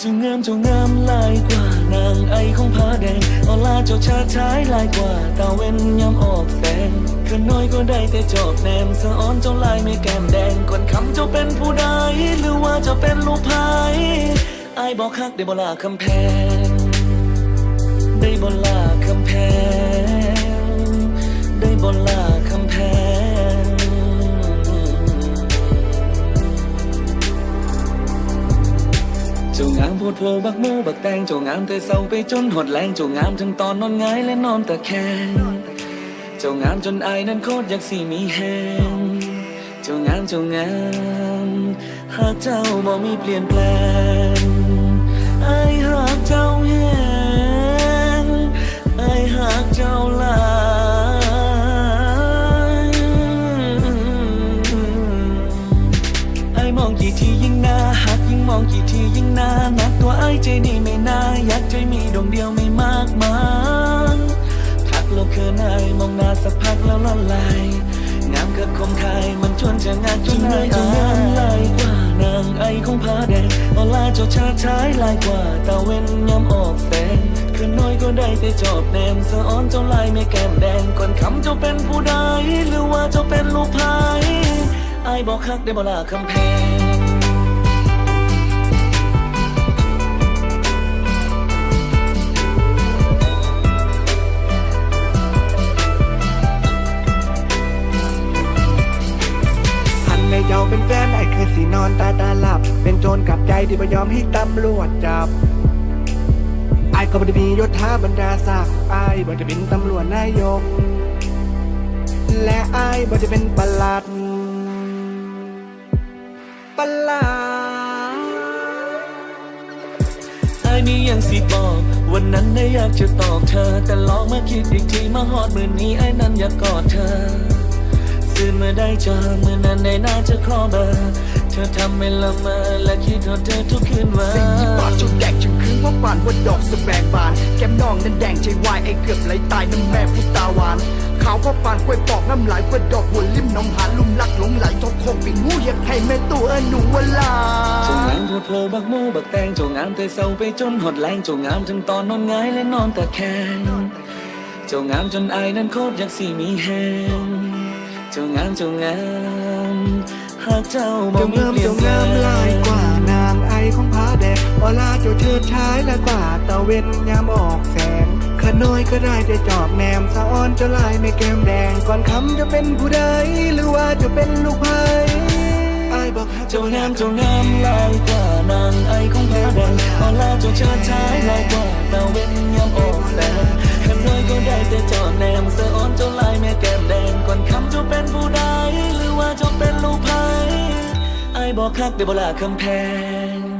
เจ้างามเจ้างามลายกว่านางไอของผาแดงออลาเจ้าชาชายลายกว่าตาเว้นยามออกแสงขึ้นน้อยก็ได้แต่จอบแนมสะอ้อนเจ้าลายไม่แก้มแดงก่อนคำเจ้าเป็นผู้ใดหรือว่าเจ้าเป็นลูกพายไอบอกคักได้บ่ลาคำแพง ดโพบักโมบักแตงเจ้างามแต่เศร้าไปจนหดแรงเจ้างามทั้งตอนนอนงายและนอนตะแคงเจ้างามจนอายนั้นโคตรอยากสิมีแหงเจ้างามเจ้างามหากเจ้าบ่มีเปลี่ยนแปลงอายหากเจ้าแหงอายหากเจ้าลายไอ้มองกี่ทียิ่งน่าหักยิ่ง มองกี่ทียิ่งนาหนักตัวไอ้ใจนี่ไม่น่าอยากใจมีดวงเดียวไม่มากมายทักโลกเคินไอมองหน้าสักพักแล้วละลายงามกับคมคายมันชวนจะงานจนได้จะงามลายกว่านางไอของผ้าแดงออลาเจ้าชาชายลายกว่าตาเว้นยามออกแสงคืนน้อยก็ได้แต่จอบแนมสะอ้อนเจ้าลายไม่แก้มแดงก่อนคำเจ้าเป็นผู้ใดหรือว่าเจ้าเป็นลูกพายไอบอกคักได้บ่ลาคำแพง เจ้าเป็นแฟนไอ้คือสีนอนตาตาหลับ เป็นโจรกลับใจที่ไม่ยอมให้ตำรวจจับไอ้ก็ไม่ได้มียศถาบรรดาศักดิ์ไอ้บ่จะเป็นตำรวจนายก และไอ้บ่จะเป็นประหลัดประหลัดไอ้นี่ยังสิบอก วันนั้นได้อยากจะตอบเธอ แต่ลองมาคิดอีกทีมาหอดมือนี้ไอ้นั้นอยากกอดเธอ ซื่นเมื่อได้เจอเมื่อนั้นได้น่าจะคลอเบอร์เธอทำให้ละเมอและคิดถึงเธอทุกคืนวันสิ่งที่ปากจนแดงจนคืนว่าปานว่าดอกสแบงบาน แก้มน้องนั้นแดงใจวายไอ้เกือบไหลตายน้ำแม่ผู้ตาหวานขาวก็ปานกล้วยปอกน้ำไหลกล้วยดอกบัวลิ้มน้องหานลุ่มลักหลงไหลทอกโคงปิงหูอยากให้แม่ตัวหนูวลาเจ้างามโพดโพบักโมบักแตงเจ้างามแต่เศร้าไปจนหดแรงเจ้างามทั้งตอนนอนหงายและนอนตะแคงเจ้างามจนอายนั้นโคตรอยากสิมีแหงเจ้างามเจ้างามหากเจ้าบ่เจ้ามีงามเปลี่ยเจ้านแปลงามลายกว่านางไอของผาแดงออลาเจ้าเชิดชายและกว่าตะเวนยามออกแสงขน้อยก็ได้แต่จอบแนมสะอ้อนเจ้าลายไม่แก้มแดงก่อนคำจะเป็นผู้ใดหรือว่าจะเป็นลูกไผ่ไอ้บอกฮักเจ้างามเจ้างามลายกว่านางไอของผาแดงออลา บอกคักได้บ่ลาคำแพง